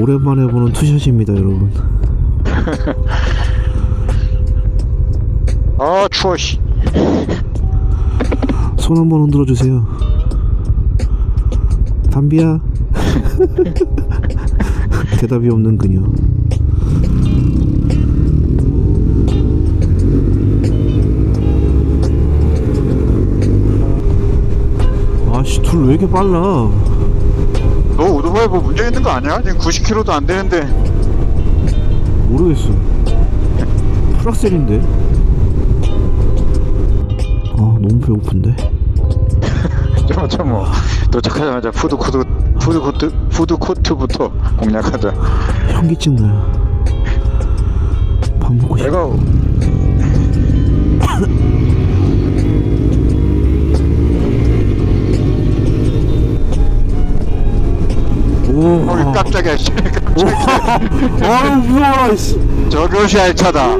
오랜만에 보는 투샷입니다 여러분. 아 추워 씨. 손 한번 흔들어 주세요. 담비야. 대답이 없는 그녀. 아씨 둘 왜 이렇게 빨라? 너 오토바이 뭐 문제 있는 거 아니야? 지금 90km도 안 되는데. 모르겠어. 풀악셀인데? 아 너무 배고픈데? 저저 뭐 도착하자마자 푸드코트 푸드코트 푸드코트부터 공략하자. 현기증 나요. 밥 먹고 싶어. 내가 오. 어이 깜짝이야 씨. 아유 무서워라 씨. 저것이 알차다.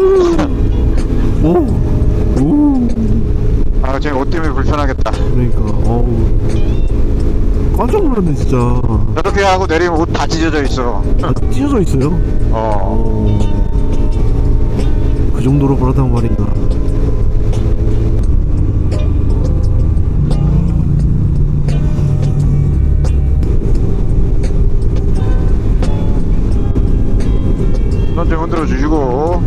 오. 오. 아 지금 옷 때문에 불편하겠다. 그러니까 어우. 깜짝 놀랐네 진짜. 저렇게 하고 내리면 옷 다 찢어져 있어. 아, 찢어져 있어요? 어. 어. 그 정도로 불하단 말인가 손좀 흔들어 주시고.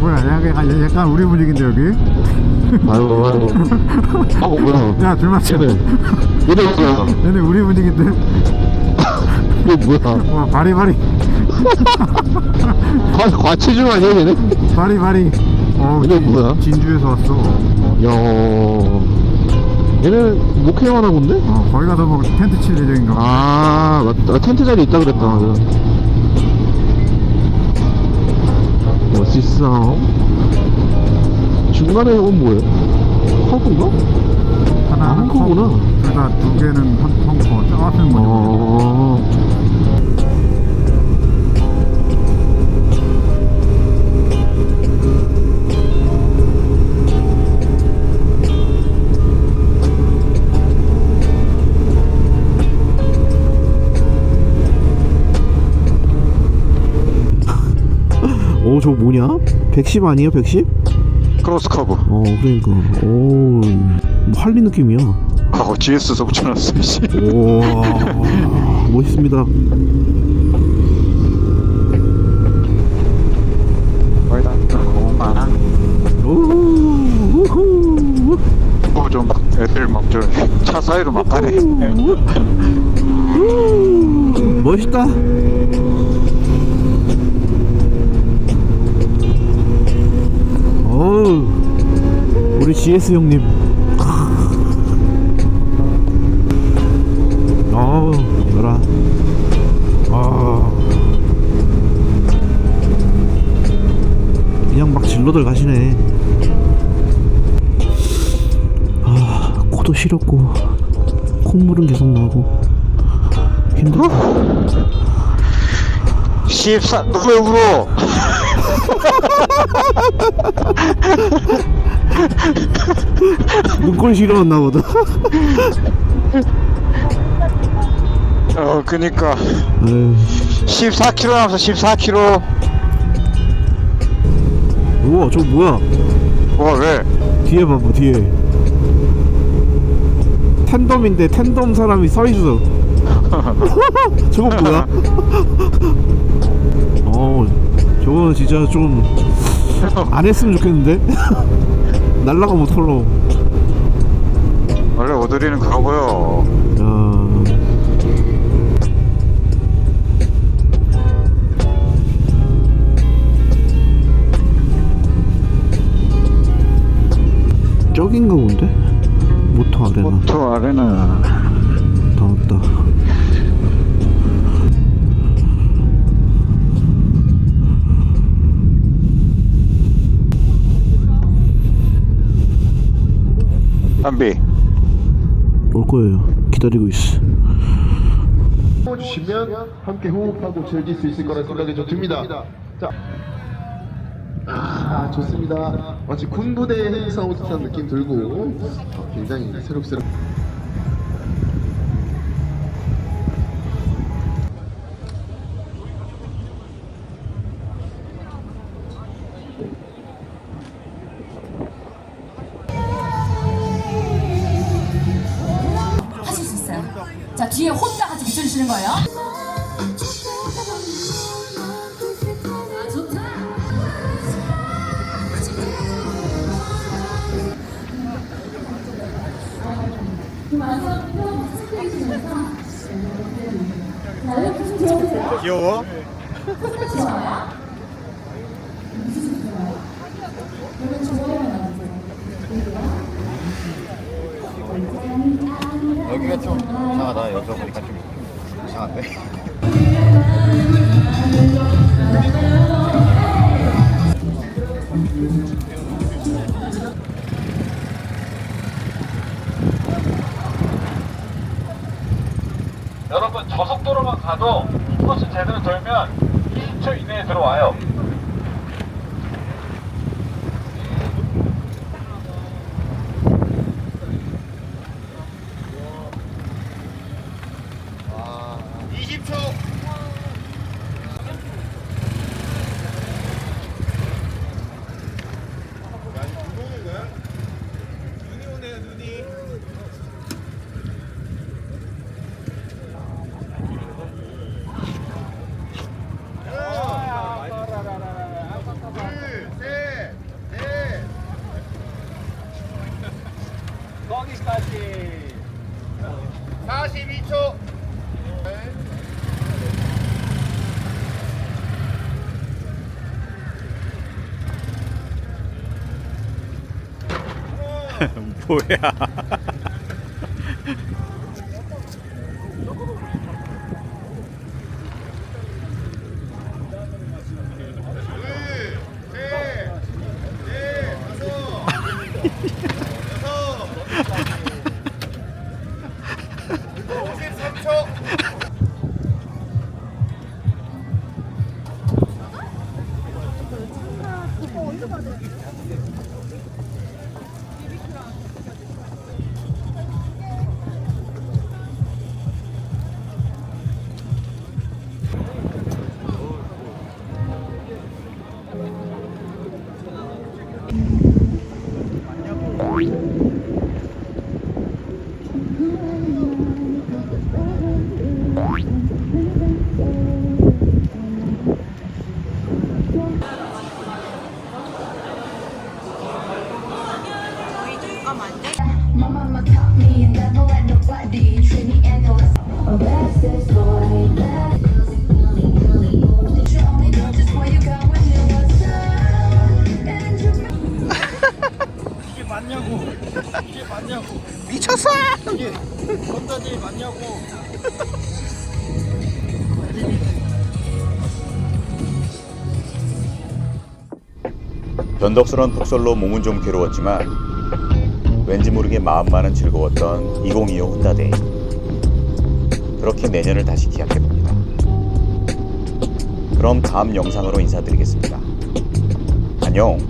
뭐야 약간, 약간 우리 분위기인데 여기? 아이고 아이고. 아고 뭐야. 야 둘맞춰. 얘네 얘네 뭐야 얘네 우리 분위기인데. 이거 뭐야? 와 바리바리 과, 과체중 아니야 얘네? 바리바리 어 이게 뭐야? 진주에서 왔어. 야 얘네 목회만 하고 온데? 어 거기 가서 뭐 텐트 칠 예정인가 봐. 아 맞다 아, 텐트 자리 있다 그랬다 맞아 멋있어 중간에 이건 뭐예요? 허브인가? 하나는 아, 헝커구나. 헝커, 그러다 두 개는 한저 앞에는 뭐냐 어 오 저거 뭐냐? 110 아니에요 110? 크로스 커브. 어 그러니까. 오 할리 느낌이야. 하고 GS서 붙여놨어 씨. 오 멋있습니다. 거의 다 고만 오 우후. 좀막 애들 막저차 사이로 막 가네. 멋있다 어우 우리 GS 형님. 어우 이거라 아. 그냥 막 질러들 가시네. 아 코도 시렸고 콧물은 계속 나고 힘들다 14 너왜 울어 눈꼴 시려웠나 보다. 어 그니까. 에휴, 14km 남았어 14km 우와 저 뭐야? 뭐 왜? 뒤에 봐봐 뒤에. 텐덤인데 텐덤 사람이 서 있어. 저거 뭐야? 어 저거는 진짜 좀 안 했으면 좋겠는데? 날라가면 털러 원래 오드리는 그러고요. 야 저긴가 본데? 모터 아레나. 모토 아레나. 나왔다 올 거예요 기다리고 있어 주시면 함께 호흡하고 즐길 수 있을 거라 생각이 좀 듭니다. 자, 아 좋습니다. 마치 군부대 행사 온 듯한 느낌 들고 어, 굉장히 새록새록. 뒤에 혼다가 지금 주시는 거예요? 아, 좋다. 귀여워? 여기가 좀 이상하다. 여기서 보니까 좀 이상한데. 여러분 저속도로만 가도 코스 제대로 돌면 20초 이내에 들어와요. 거기까지. 42초. 뭐야? 변덕스런 폭설로 몸은 좀 괴로웠지만 왠지 모르게 마음만은 즐거웠던 2025 혼다데이. 그렇게 내년을 다시 기약해봅니다. 그럼 다음 영상으로 인사드리겠습니다. 안녕.